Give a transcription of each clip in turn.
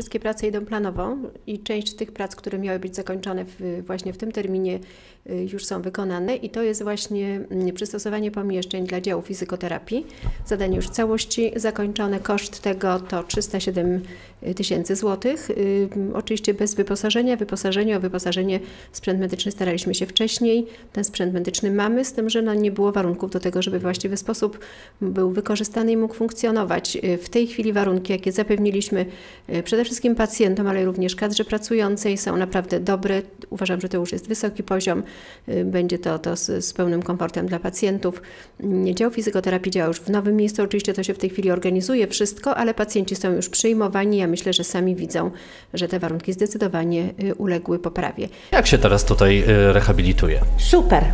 Wszystkie prace idą planowo i część tych prac, które miały być zakończone w, właśnie w tym terminie, y, już są wykonane i to jest właśnie mm, przystosowanie pomieszczeń dla działu fizykoterapii. Zadanie już w całości zakończone. Koszt tego to 307 tysięcy złotych. Y, Oczywiście bez wyposażenia. Wyposażenie o wyposażenie sprzęt medyczny staraliśmy się wcześniej. Ten sprzęt medyczny mamy, z tym, że no nie było warunków do tego, żeby w właściwy sposób był wykorzystany i mógł funkcjonować. Y, W tej chwili warunki, jakie zapewniliśmy y, przede wszystkim pacjentom, ale również kadrze pracującej są naprawdę dobre. Uważam, że to już jest wysoki poziom. Y, Będzie to, to z, z pełnym komfortem dla pacjentów. Mm, Dział fizykoterapii działa już w nowym miejscu. Oczywiście to się w tej chwili organizuje wszystko, ale pacjenci są już przyjmowani. Ja myślę, że sami widzą, że te warunki zdecydowanie y, uległy poprawie. Jak się teraz tutaj y, rehabilituje? Super,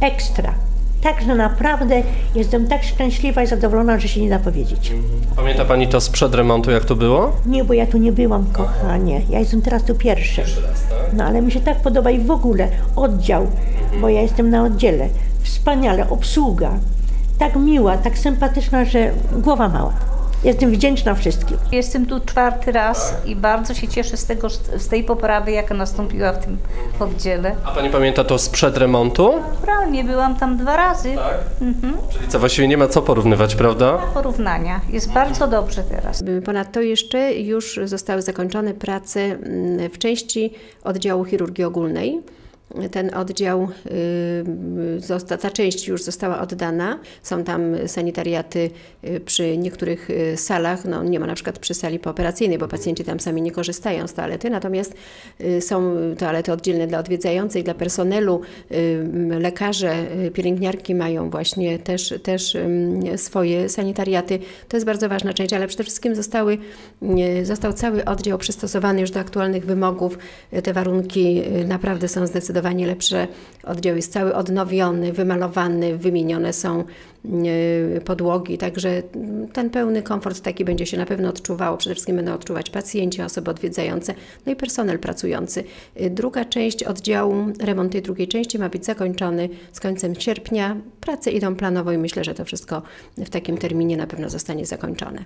ekstra. Także naprawdę jestem tak szczęśliwa i zadowolona, że się nie da powiedzieć. Pamięta Pani to sprzed remontu, jak to było? Nie, bo ja tu nie byłam, kochanie. Ja jestem teraz tu pierwszy. No ale mi się tak podoba i w ogóle oddział, bo ja jestem na oddziale. Wspaniale, obsługa. Tak miła, tak sympatyczna, że głowa mała. Jestem wdzięczna wszystkim. Jestem tu czwarty raz i bardzo się cieszę z, tego, z tej poprawy, jaka nastąpiła w tym oddziale. A Pani pamięta to sprzed remontu? Realnie byłam tam dwa razy. Czyli co, właściwie nie ma co porównywać, prawda? Porównania. Jest bardzo dobrze teraz. Ponadto jeszcze już zostały zakończone prace mm, w części oddziału chirurgii ogólnej. Ten oddział, y, ta część już została oddana. Są tam sanitariaty y, przy niektórych y, salach. No, nie ma na przykład przy sali pooperacyjnej, bo pacjenci tam sami nie korzystają z toalety. Natomiast są toalety oddzielne dla odwiedzających, dla personelu. Lekarze, pielęgniarki mają właśnie też, też swoje sanitariaty. To jest bardzo ważna część, ale przede wszystkim zostały, został cały oddział przystosowany już do aktualnych wymogów. Te warunki naprawdę są zdecydowanie lepsze. Oddział jest cały odnowiony, wymalowany, wymienione są y, podłogi, także ten pełny komfort taki będzie się na pewno odczuwało. Przede wszystkim będą odczuwać pacjenci, osoby odwiedzające, no i personel pracujący. Y, Druga część oddziału, remont tej drugiej części ma być zakończony z końcem sierpnia. Prace idą planowo i myślę, że to wszystko w takim terminie na pewno zostanie zakończone.